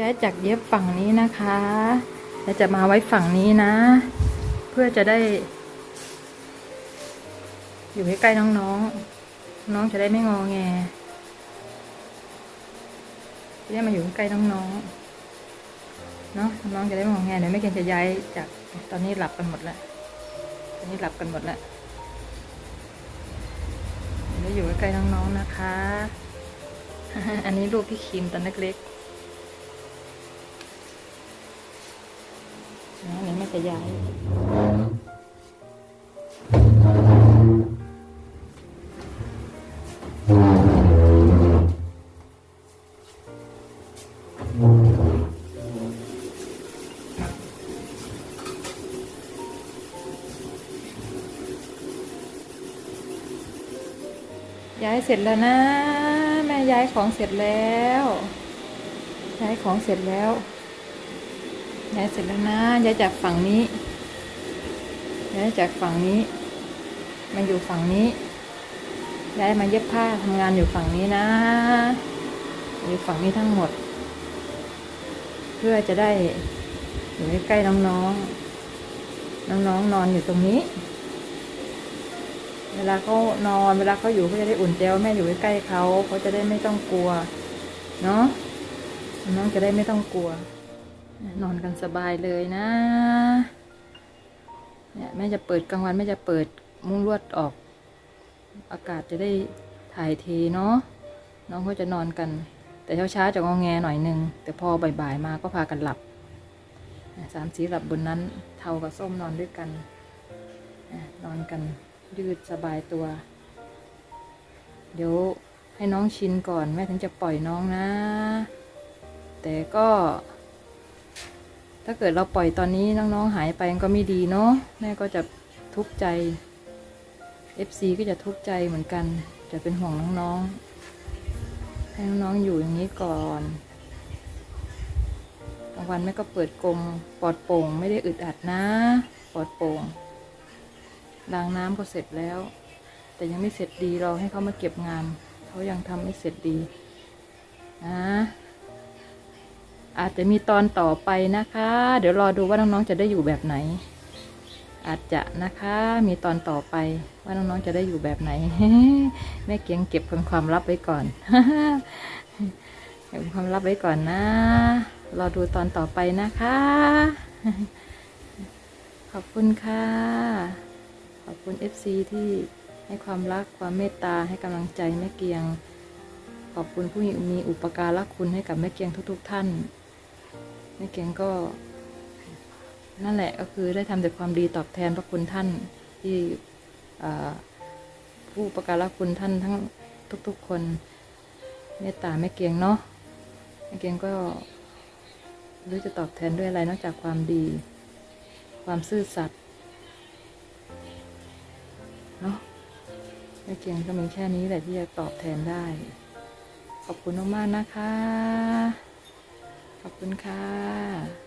ย้ายจากเย็บฝั่งนี้นะคะแล้วจะมาไว้ฝั่งนี้นะ เพื่อจะได้ อยู่ใใกล้ๆน้องๆ น้องจะได้ไม่งอแงจะได้มาอยู่ใกล้น้องๆ เนาะน้องจะได้ไม่งอแงเดี๋ยวไม่เกณฑ์จะย้ายจากตอนนี้หลับกันหมดแล้วตอนนี้หลับกันหมดแล้วเดี๋ยวอยู่ใกล้ๆน้องๆนะคะ อันนี้รูปพี่คิมตอนเล็กๆ นะเดี๋ยวแม่จะย้าย ย้ายเสร็จแล้วนะ แม่ย้ายของเสร็จแล้ว ย้ายของเสร็จแล้ว ย้ายเสร็จแล้วนะย้ายจากฝั่งนี้ย้ายจากฝั่งนี้ มาอยู่ฝั่งนี้ย้ายมาเย็บผ้าทำงานอยู่ฝั่งนี้นะ อยู่ฝั่งนี้ทั้งหมด เพื่อจะได้อยู่ใกล้ๆน้องๆ น้องๆนอนอยู่ตรงนี้ เวลาเขานอนเวลาเขาอยู่เขาจะได้อุ่นใจวแม่อยู่ใกล้ๆเขาเขาจะได้ไม่ต้องกลัว เนาะน้องจะได้ไม่ต้องกลัว นอนกันสบายเลยนะเนี่ยแม่จะเปิดกลางวันแม่จะเปิดมุ้งลวดออก อากาศจะได้ถ่ายเทเนาะน้องเขาจะนอนกัน แต่เช้าๆจะงอแงหน่อยนึง แต่พอบ่ายๆมาก็พากันหลับสามสีหลับบนนั้นเทากับส้มนอนด้วยกันนอนกันยืดสบายตัว เดี๋ยวให้น้องชินก่อนแม่ถึงจะปล่อยน้องนะ แต่ก็ ถ้าเกิดเราปล่อยตอนนี้น้องๆหายไปก็ไม่ดีเนาะแม่ก็จะทุกข์ใจ FC ก็จะทุกข์ใจเหมือนกัน จะเป็นห่วงน้องๆให้น้องๆอยู่อย่างนี้ก่อนกลางวันแม่ก็เปิดกลมปลอดโปร่ง ไม่ได้อึดอัดนะ ปลอดโปร่งล้างน้ำก็เสร็จแล้ว แต่ยังไม่เสร็จดีเราให้เขามาเก็บงานเขายังทำไม่เสร็จดีนะ อาจจะมีตอนต่อไปนะคะ เดี๋ยวรอดูว่าน้องๆจะได้อยู่แบบไหน อาจจะนะคะมีตอนต่อไปว่าน้องๆจะได้อยู่แบบไหน แม่เกียงเก็บความลับไว้ก่อนเก็บความลับไว้ก่อนนะรอดูตอนต่อไปนะคะ ขอบคุณค่ะ ขอบคุณ FC ที่ให้ความรักความเมตตาให้กำลังใจแม่เกียง ขอบคุณผู้มีอุปการะคุณให้กับแม่เกียงทุกๆท่าน แม่เกียงก็ นั่นแหละก็คือได้ทำแต่ความดีตอบแทนพระคุณท่านที่ผู้อุปการะคุณท่านทั้งทุก ๆ คนเมตตาแม่เกียงเนาะแม่เกียงก็รู้จะตอบแทนด้วยอะไรนอกจากความดี ความซื่อสัตย์เนาะแม่เกียงก็มีแค่นี้แหละที่จะตอบแทนได้ ขอบคุณมากๆนะคะ ขอบคุณค่ะ